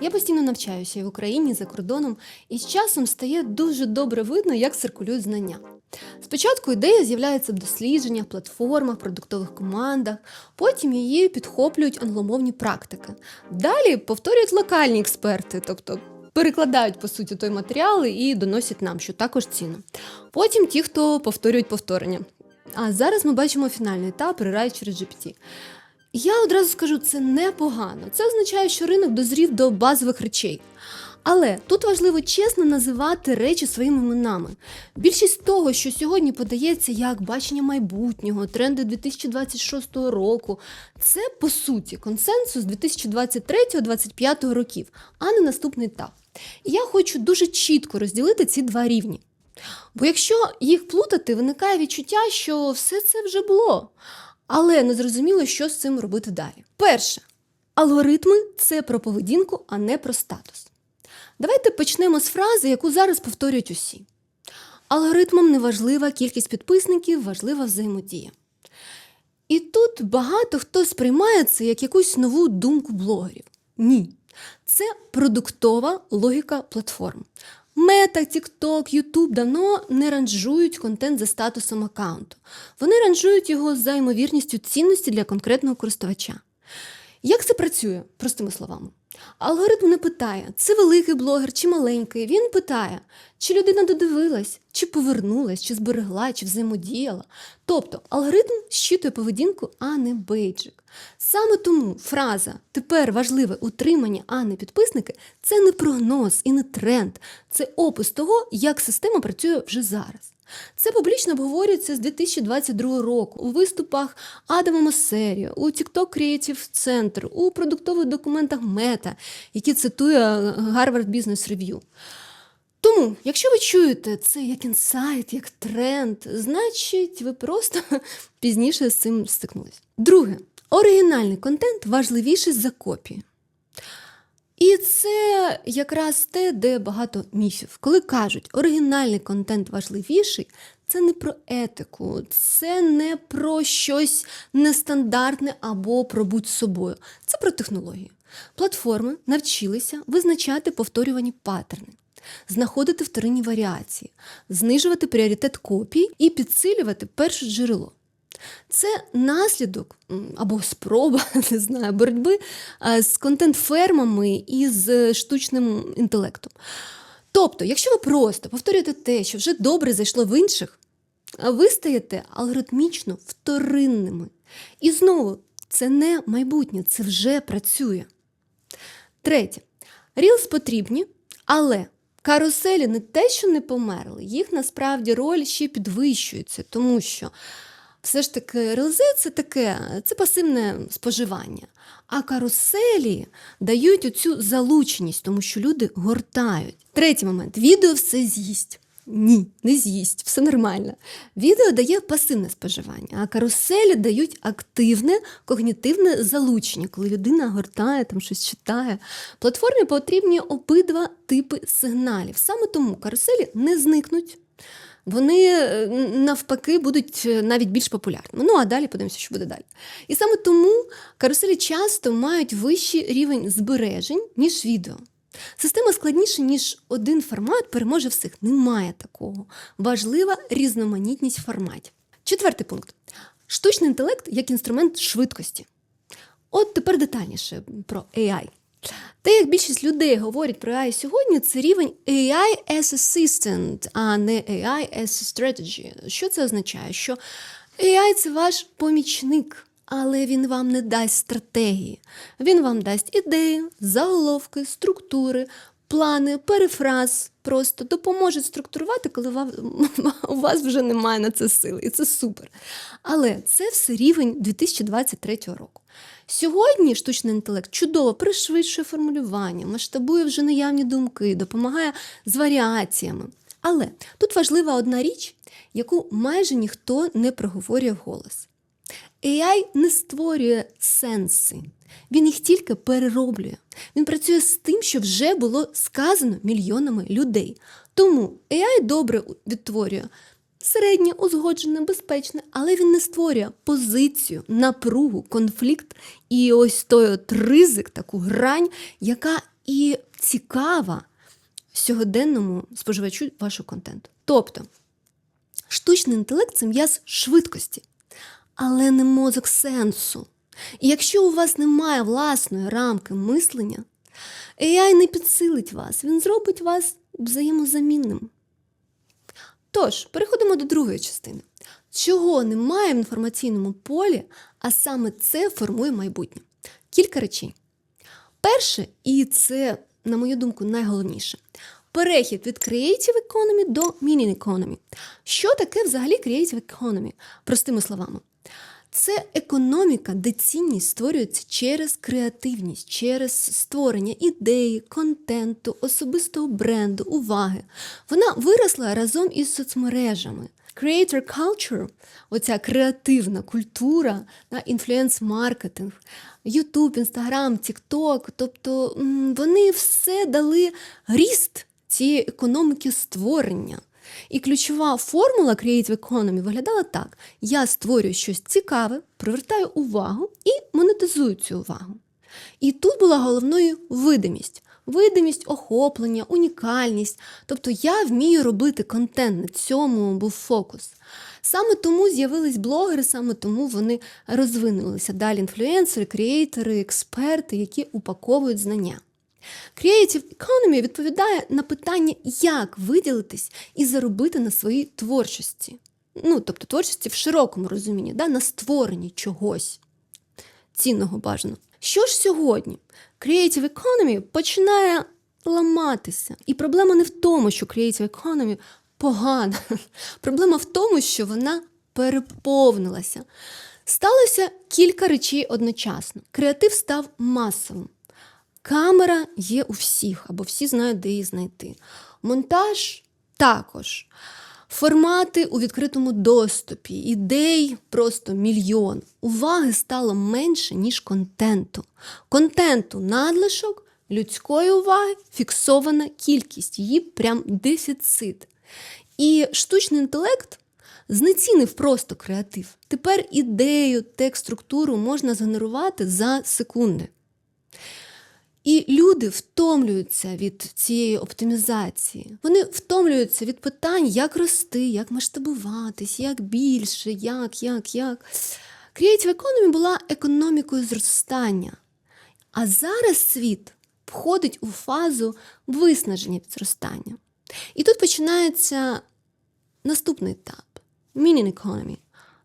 Я постійно навчаюся і в Україні, і за кордоном, і з часом стає дуже добре видно, як циркулюють знання. Спочатку ідея з'являється в дослідженнях, платформах, продуктових командах, потім її підхоплюють англомовні практики. Далі повторюють локальні експерти, тобто перекладають по суті той матеріал і доносять нам, що також цінно. Потім ті, хто повторюють повторення. А зараз ми бачимо фінальний етап Rewrite через GPT. Я одразу скажу, це непогано. Це означає, що ринок дозрів до базових речей. Але тут важливо чесно називати речі своїми іменами. Більшість того, що сьогодні подається як бачення майбутнього, тренди 2026 року, це по суті консенсус 2023-2025 років, а не наступний етап. І я хочу дуже чітко розділити ці два рівні. Бо якщо їх плутати, виникає відчуття, що все це вже було. Але не зрозуміло, що з цим робити далі. Перше, алгоритми це про поведінку, а не про статус. Давайте почнемо з фрази, яку зараз повторюють усі. Алгоритмам не важлива кількість підписників, важлива взаємодія. І тут багато хто сприймає це як якусь нову думку блогерів. Ні. Це продуктова логіка платформ. Мета, TikTok, YouTube давно не ранжують контент за статусом аккаунту. Вони ранжують його за ймовірністю цінності для конкретного користувача. Як це працює, простими словами? Алгоритм не питає, це великий блогер чи маленький. Він питає, чи людина додивилась, чи повернулась, чи зберегла, чи взаємодіяла. Тобто алгоритм щитує поведінку, а не бейджик. Саме тому фраза тепер важливе утримання, а не підписники це не прогноз і не тренд, це опис того, як система працює вже зараз. Це публічно обговорюється з 2022 року у виступах Адама Масерія, у TikTok Creative Center, у продуктових документах Мета, які цитує Harvard Business Review. Тому, якщо ви чуєте це як інсайт, як тренд, значить ви просто пізніше з цим стикнулись. Друге, оригінальний контент важливіший за копії. І це якраз те, де багато міфів. Коли кажуть, оригінальний контент важливіший, це не про етику, це не про щось нестандартне або про будь собою. Це про технології. Платформи навчилися визначати повторювані паттерни, знаходити вторинні варіації, знижувати пріоритет копій і підсилювати перше джерело. Це наслідок або спроба не знаю, боротьби е, з контент-фермами і з штучним інтелектом. Тобто, якщо ви просто повторюєте те, що вже добре зайшло в інших, ви стаєте алгоритмічно вторинними. І знову, це не майбутнє, це вже працює. Третє. Reels потрібні, але каруселі не те, що не померли, їх насправді роль ще підвищується, тому що все ж таки релзи це таке, це пасивне споживання. А каруселі дають оцю залученість, тому що люди гортають. Третій момент: відео все з'їсть. Ні, не з'їсть, все нормально. Відео дає пасивне споживання, а каруселі дають активне когнітивне залучення, коли людина гортає, там щось читає. Платформі потрібні обидва типи сигналів. Саме тому каруселі не зникнуть. Вони е, навпаки будуть е, навіть більш популярними. Ну а далі подивимося, що буде далі. І саме тому каруселі часто мають вищий рівень збережень, ніж відео. Система складніша, ніж один формат переможе всіх. Немає такого. Важлива різноманітність форматів. Четвертий пункт: штучний інтелект як інструмент швидкості. От тепер детальніше про AI. Те, як більшість людей говорять про AI сьогодні, це рівень AI as assistant, а не AI as strategy. Що це означає? Що AI це ваш помічник, але він вам не дасть стратегії. Він вам дасть ідеї, заголовки, структури, плани, перефраз. Просто допоможе структурувати, коли у вас вже немає на це сили. І це супер. Але це все рівень 2023 року. Сьогодні штучний інтелект чудово пришвидшує формулювання, масштабує вже наявні думки, допомагає з варіаціями. Але тут важлива одна річ, яку майже ніхто не проговорює вголос. AI не створює сенси, він їх тільки перероблює. Він працює з тим, що вже було сказано мільйонами людей. Тому AI добре відтворює середнє, узгоджене, безпечне, але він не створює позицію, напругу, конфлікт і ось той от ризик, таку грань, яка і цікава сьогоденному споживачу вашого контенту. Тобто, штучний інтелект це м'яз швидкості, але не мозок сенсу. І якщо у вас немає власної рамки мислення, AI не підсилить вас, він зробить вас взаємозамінним. Тож, переходимо до другої частини. Чого немає в інформаційному полі, а саме це формує майбутнє. Кілька речей. Перше, і це, на мою думку, найголовніше перехід від Creative Economy до Meaning Economy. Що таке взагалі Creative Economy? Простими словами. Це економіка, де цінність створюється через креативність, через створення ідеї, контенту, особистого бренду, уваги. Вона виросла разом із соцмережами. Creator culture, оця креативна культура, інфлюенс-маркетинг, YouTube, Instagram, TikTok, тобто вони все дали ріст цієї економіки створення. І ключова формула Creative Economy виглядала так: я створюю щось цікаве, привертаю увагу і монетизую цю увагу. І тут була головною видимість. Видимість, охоплення, унікальність. Тобто я вмію робити контент, на цьому був фокус. Саме тому з'явились блогери, саме тому вони розвинулися. Далі інфлюенсери, креатори, експерти, які упаковують знання. Creative Economy відповідає на питання, як виділитись і заробити на своїй творчості. Ну, тобто творчості в широкому розумінні, да, на створенні чогось цінного бажано. Що ж сьогодні? Creative Economy починає ламатися. І проблема не в тому, що Creative Economy погана. Проблема в тому, що вона переповнилася. Сталося кілька речей одночасно. Креатив став масовим. Камера є у всіх, або всі знають, де її знайти. Монтаж також. Формати у відкритому доступі, ідей просто мільйон. Уваги стало менше, ніж контенту. Контенту надлишок, людської уваги, фіксована кількість, її прям дефіцит. І штучний інтелект знецінив просто креатив. Тепер ідею, текст, структуру можна згенерувати за секунди. І люди втомлюються від цієї оптимізації. Вони втомлюються від питань, як рости, як масштабуватись, як більше, як, як, як. Creative Economy була економікою зростання. А зараз світ входить у фазу виснаження від зростання. І тут починається наступний етап Meaning Economy,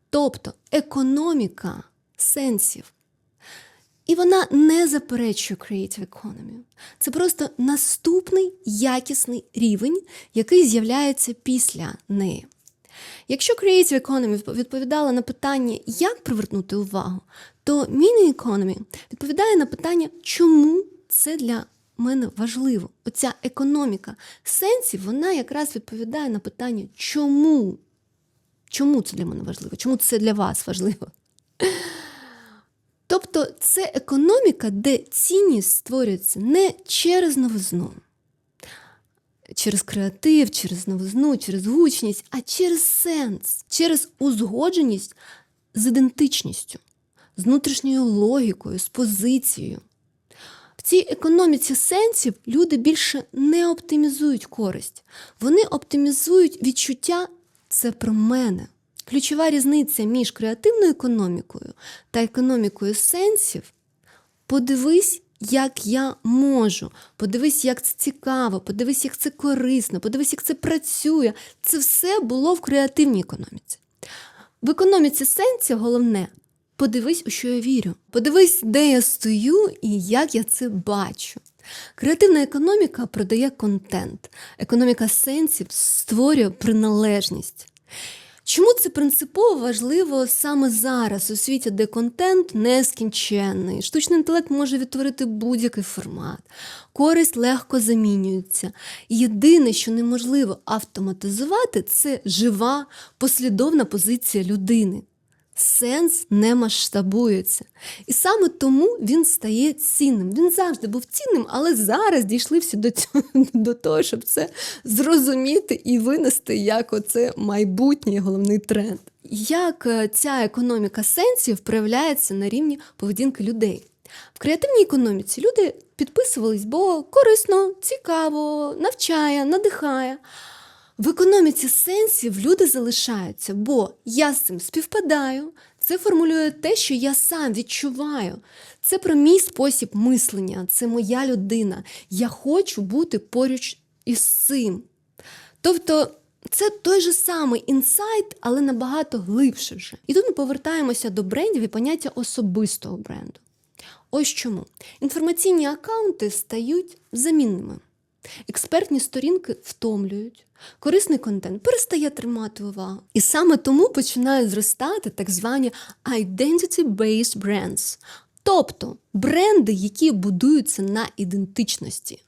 тобто економіка сенсів. І вона не заперечує Creative Economy. Це просто наступний якісний рівень, який з'являється після неї. Якщо Creative Economy відповідала на питання, як привернути увагу, то Meaning Economy відповідає на питання, чому це для мене важливо. Оця економіка сенсів, вона якраз відповідає на питання, чому? Чому це для мене важливо? Чому це для вас важливо? Тобто це економіка, де цінність створюється не через новизну, через креатив, через новизну, через гучність, а через сенс, через узгодженість з ідентичністю, з внутрішньою логікою, з позицією. В цій економіці сенсів люди більше не оптимізують користь, вони оптимізують відчуття це про мене. Ключова різниця між креативною економікою та економікою сенсів подивись, як я можу, подивись, як це цікаво, подивись, як це корисно, подивись, як це працює. Це все було в креативній економіці. В економіці сенсів головне подивись, у що я вірю. Подивись, де я стою і як я це бачу. Креативна економіка продає контент, економіка сенсів створює приналежність. Чому це принципово важливо саме зараз, у світі, де контент нескінченний? Штучний інтелект може відтворити будь-який формат, користь легко замінюється. Єдине, що неможливо автоматизувати, це жива послідовна позиція людини. Сенс не масштабується. І саме тому він стає цінним. Він завжди був цінним, але зараз дійшли всі до цього, до того, щоб це зрозуміти і винести як оце майбутній головний тренд. Як е, ця економіка сенсів проявляється на рівні поведінки людей? В креативній економіці люди підписувались, бо корисно, цікаво, навчає, надихає. В економіці сенсів люди залишаються, бо я з цим співпадаю, це формулює те, що я сам відчуваю. Це про мій спосіб мислення, це моя людина. Я хочу бути поруч із цим. Тобто це той же самий інсайт, але набагато глибше вже. І тут ми повертаємося до брендів і поняття особистого бренду. Ось чому інформаційні акаунти стають замінними. Експертні сторінки втомлюють, корисний контент перестає тримати увагу. І саме тому починають зростати так звані identity-based brands, тобто бренди, які будуються на ідентичності.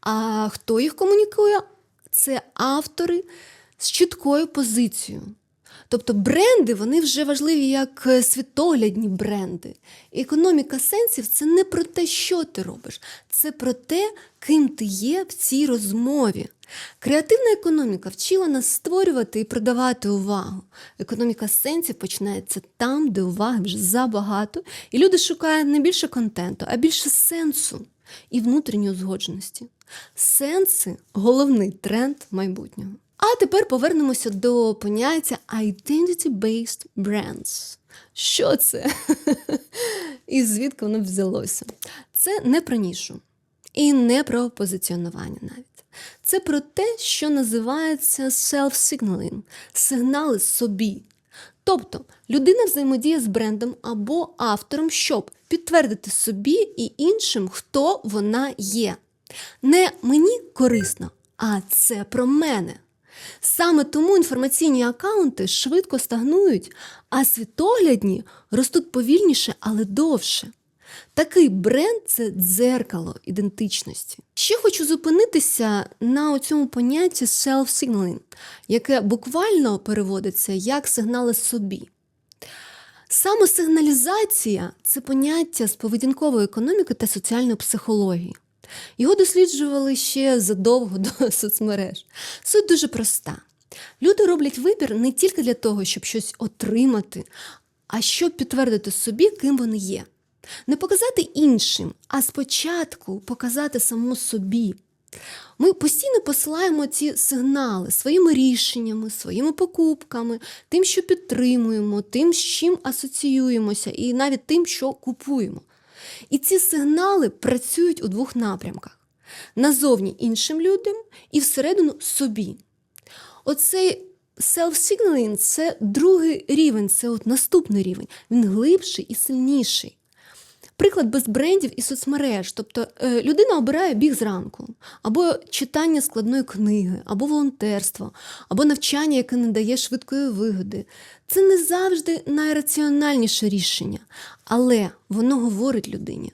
А хто їх комунікує? Це автори з чіткою позицією. Тобто бренди вони вже важливі як е, світоглядні бренди. Економіка сенсів це не про те, що ти робиш, це про те, ким ти є в цій розмові. Креативна економіка вчила нас створювати і продавати увагу. Економіка сенсів починається там, де уваги вже забагато, і люди шукають не більше контенту, а більше сенсу і внутрішньої узгодженості. Сенси головний тренд майбутнього. А тепер повернемося до поняття identity-based brands. Що це? І звідки воно взялося? Це не про нішу і не про позиціонування навіть. Це про те, що називається self-signaling – сигнали собі. Тобто людина взаємодіє з брендом або автором, щоб підтвердити собі і іншим, хто вона є. Не мені корисно, а це про мене. Саме тому інформаційні акаунти швидко стагнують, а світоглядні ростуть повільніше, але довше. Такий бренд це дзеркало ідентичності. Ще хочу зупинитися на цьому понятті self-signaling, яке буквально переводиться як сигнали собі. Самосигналізація це поняття з поведінкової економіки та соціальної психології. Його досліджували ще задовго до соцмереж. Суть дуже проста. Люди роблять вибір не тільки для того, щоб щось отримати, а щоб підтвердити собі, ким вони є. Не показати іншим, а спочатку показати самому собі. Ми постійно посилаємо ці сигнали своїми рішеннями, своїми покупками, тим, що підтримуємо, тим, з чим асоціюємося, і навіть тим, що купуємо. І ці сигнали працюють у двох напрямках: назовні іншим людям і всередину собі. Оцей self-signaling – це другий рівень, це от наступний рівень. Він глибший і сильніший. Приклад без брендів і соцмереж. Тобто е, людина обирає біг зранку, або читання складної книги, або волонтерство, або навчання, яке не дає швидкої вигоди. Це не завжди найраціональніше рішення, але воно говорить людині.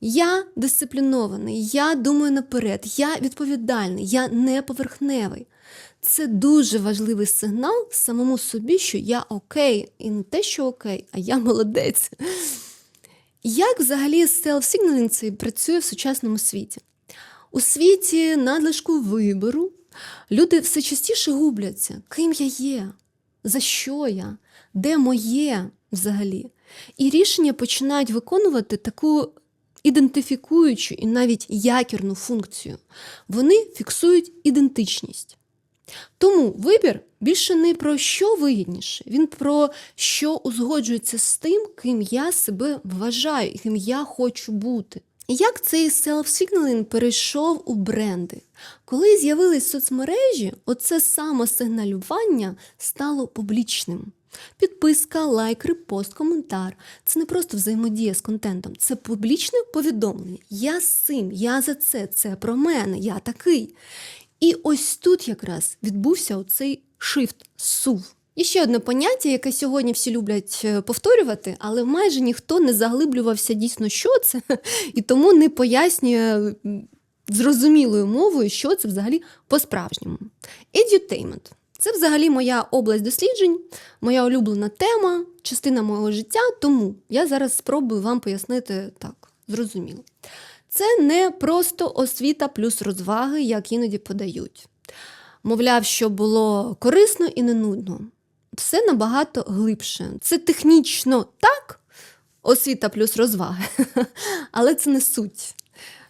Я дисциплінований, я думаю наперед, я відповідальний, я не поверхневий. Це дуже важливий сигнал самому собі, що я окей, і не те, що окей, а я молодець. Як взагалі селф-сигналінг цей працює в сучасному світі? У світі надлишку вибору люди все частіше губляться, ким я є, за що я, де моє взагалі. І рішення починають виконувати таку ідентифікуючу і навіть якірну функцію. Вони фіксують ідентичність. Тому вибір більше не про що вигідніше, він про що узгоджується з тим, ким я себе вважаю ким я хочу бути. Як цей селф-сигналінг перейшов у бренди? Коли з'явились соцмережі, оце самосигналювання стало публічним. Підписка, лайк, репост, коментар це не просто взаємодія з контентом, це публічне повідомлення. Я з цим, я за це, це про мене, я такий. І ось тут якраз відбувся оцей шифт, сув. І ще одне поняття, яке сьогодні всі люблять е, повторювати, але майже ніхто не заглиблювався дійсно, що це, і тому не пояснює зрозумілою мовою, що це взагалі по-справжньому. Edutainment – це взагалі моя область досліджень, моя улюблена тема, частина мого життя, тому я зараз спробую вам пояснити так, зрозуміло. Це не просто освіта плюс розваги, як іноді подають. Мовляв, що було корисно і не нудно. Все набагато глибше. Це технічно так, освіта плюс розваги. Але це не суть.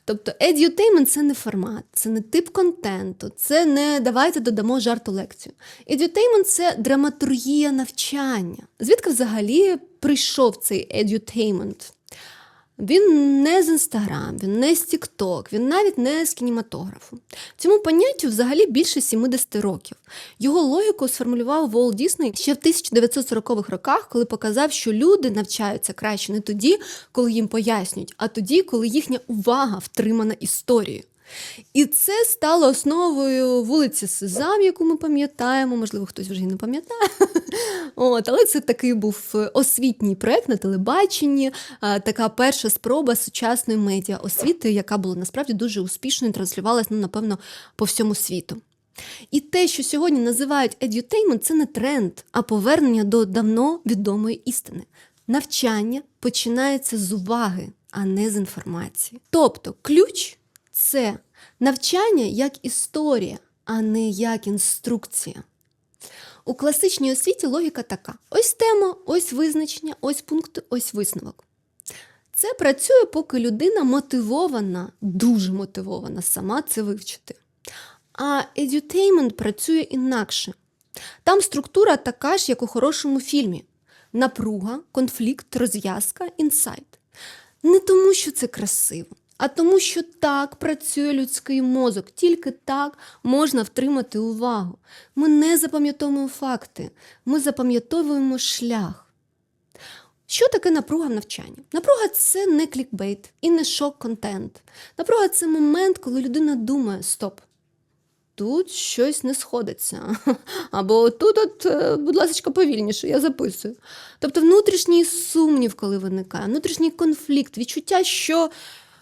Тобто edutainment – це не формат, це не тип контенту, це не давайте додамо жарту лекцію. Edutainment – це драматургія навчання. Звідки взагалі прийшов цей edutainment? Він не з Інстаграм, він не з Тікток, він навіть не з кінематографу. Цьому поняттю взагалі більше 70 років. Його логіку сформулював Волт Дісней ще в 1940-х роках, коли показав, що люди навчаються краще не тоді, коли їм пояснюють, а тоді, коли їхня увага втримана історією. І це стало основою вулиці Сезам, яку ми пам'ятаємо, можливо, хтось вже не пам'ятає. От, але це такий був освітній проект на телебаченні, така перша спроба сучасної медіа освіти, яка була насправді дуже успішною, транслювалася, ну, напевно, по всьому світу. І те, що сьогодні називають edutainment, це не тренд, а повернення до давно відомої істини. Навчання починається з уваги, а не з інформації. Тобто, ключ це навчання як історія, а не як інструкція. У класичній освіті логіка така: ось тема, ось визначення, ось пункти, ось висновок. Це працює, поки людина мотивована, дуже мотивована сама це вивчити. А edutainment працює інакше. Там структура така ж, як у хорошому фільмі: напруга, конфлікт, розв'язка, інсайт. Не тому, що це красиво, а тому, що так працює людський мозок, тільки так можна втримати увагу. Ми не запам'ятовуємо факти, ми запам'ятовуємо шлях. Що таке напруга в навчанні? Напруга це не клікбейт і не шок-контент. Напруга це момент, коли людина думає: стоп, тут щось не сходиться. Або тут, от, е, будь ласка, повільніше, я записую. Тобто внутрішній сумнів, коли виникає, внутрішній конфлікт, відчуття, що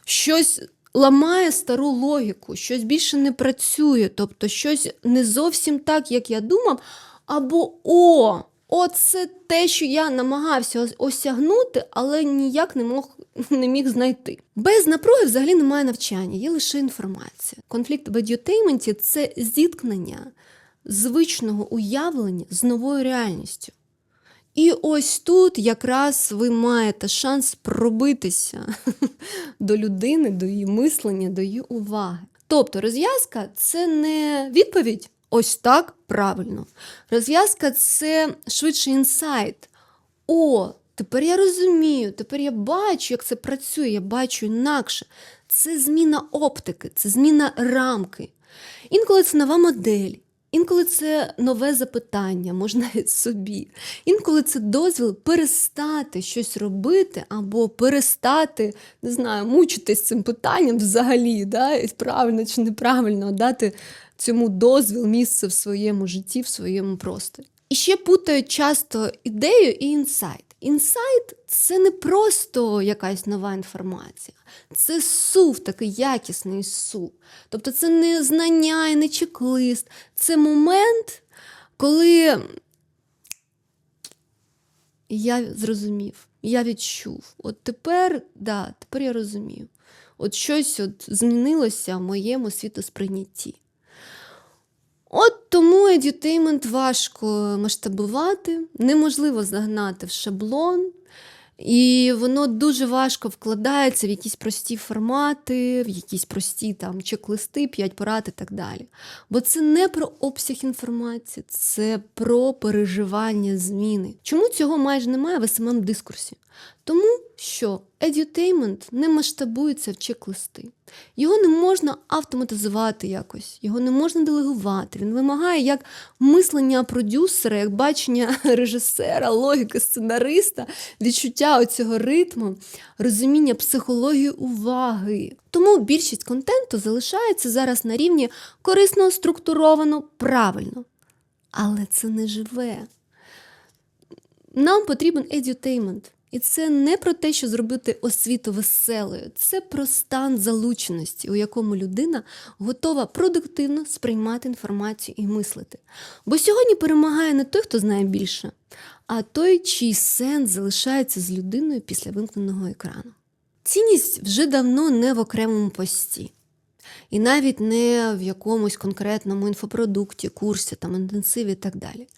щось ламає стару логіку, щось більше не працює, тобто щось не зовсім так, як я думав, або о, оце те, що я намагався осягнути, але ніяк не мог не міг знайти. Без напруги взагалі немає навчання, є лише інформація. Конфлікт в едютейменті це зіткнення звичного уявлення з новою реальністю. І ось тут якраз ви маєте шанс пробитися до людини, до її мислення, до її уваги. Тобто розв'язка це не відповідь ось так правильно. Розв'язка це швидше інсайт. О, тепер я розумію, тепер я бачу, як це працює, я бачу інакше. Це зміна оптики, це зміна рамки. Інколи це нова модель. Інколи це нове запитання, можна собі. Інколи це дозвіл перестати щось робити або перестати, не знаю, мучитись цим питанням взагалі, да? правильно чи неправильно дати цьому дозвіл місце в своєму житті, в своєму просторі. І ще путають часто ідею і інсайт. Інсайт це не просто якась нова інформація, це сув, такий якісний сув. Тобто це не знання і не чек-лист, це момент, коли я зрозумів, я відчув. От тепер, да, тепер я розумію. От щось от змінилося в моєму світосприйнятті. От тому едютеймент важко масштабувати, неможливо загнати в шаблон, і воно дуже важко вкладається в якісь прості формати, в якісь прості там чек-листи, п'ять порад і так далі. Бо це не про обсяг інформації, це про переживання зміни. Чому цього майже немає в самому дискурсі? Тому що edutainment не масштабується в чек-листи. Його не можна автоматизувати якось, його не можна делегувати. Він вимагає як мислення продюсера, як бачення режисера, логіки сценариста, відчуття оцього ритму, розуміння психології уваги. Тому більшість контенту залишається зараз на рівні корисно структуровано, правильно. Але це не живе. Нам потрібен edutainment. І це не про те, що зробити освіту веселою, це про стан залученості, у якому людина готова продуктивно сприймати інформацію і мислити. Бо сьогодні перемагає не той, хто знає більше, а той, чий сенс залишається з людиною після вимкненого екрану. Цінність вже давно не в окремому пості. І навіть не в якомусь конкретному інфопродукті, курсі, там, інтенсиві і так далі.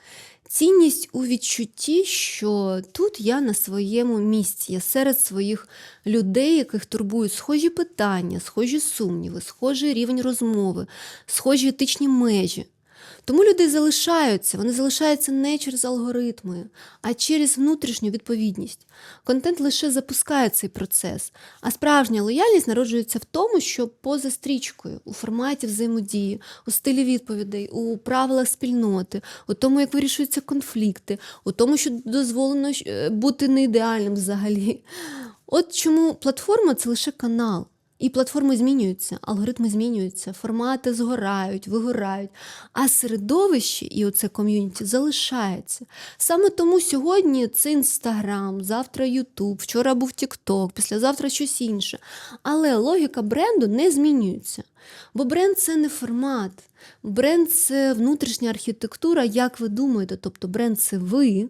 Цінність у відчутті, що тут я на своєму місці, я серед своїх людей, яких турбують схожі питання, схожі сумніви, схожий рівень розмови, схожі етичні межі. Тому люди залишаються, вони залишаються не через алгоритми, а через внутрішню відповідність. Контент лише запускає цей процес, а справжня лояльність народжується в тому, що поза стрічкою, у форматі взаємодії, у стилі відповідей, у правилах спільноти, у тому, як вирішуються конфлікти, у тому, що дозволено е, бути не ідеальним взагалі. От чому платформа це лише канал. І платформи змінюються, алгоритми змінюються, формати згорають, вигорають, а середовище і оце ком'юніті залишається. Саме тому сьогодні це Інстаграм, завтра Ютуб, вчора був Тікток, післязавтра щось інше. Але логіка бренду не змінюється. Бо бренд це не формат, бренд це внутрішня архітектура, як ви думаєте. Тобто бренд це ви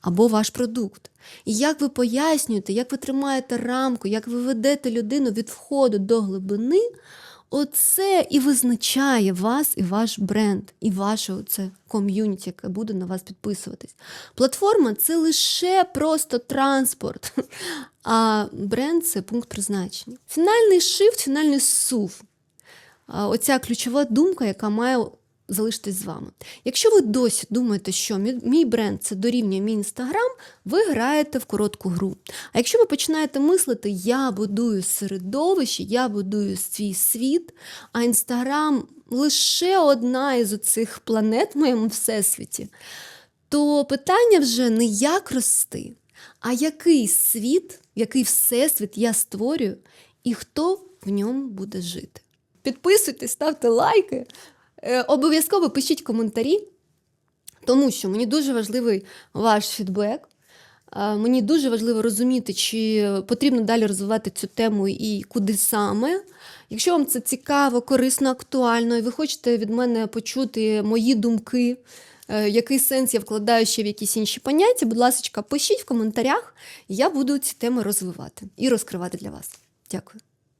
або ваш продукт. І як ви пояснюєте, як ви тримаєте рамку, як ви ведете людину від входу до глибини, оце і визначає вас і ваш бренд, і ваше оце ком'юніті, яке буде на вас підписуватись. Платформа це лише просто транспорт, а бренд це пункт призначення. Фінальний шифт, фінальний сув. Оця ключова думка, яка має залишитись з вами. Якщо ви досі думаєте, що мій, бренд це дорівнює мій інстаграм, ви граєте в коротку гру. А якщо ви починаєте мислити, я будую середовище, я будую свій світ, а інстаграм лише одна із оцих планет в моєму всесвіті, то питання вже не як рости, а який світ, який всесвіт я створюю, і хто в ньому буде жити. Підписуйтесь, ставте лайки. Е, Обов'язково пишіть коментарі, тому що мені дуже важливий ваш фідбек. Е, Мені дуже важливо розуміти, чи потрібно далі розвивати цю тему і куди саме. Якщо вам це цікаво, корисно, актуально, і ви хочете від мене почути мої думки, е, який сенс я вкладаю ще в якісь інші поняття, будь ласка, пишіть в коментарях, я буду ці теми розвивати і розкривати для вас. Дякую.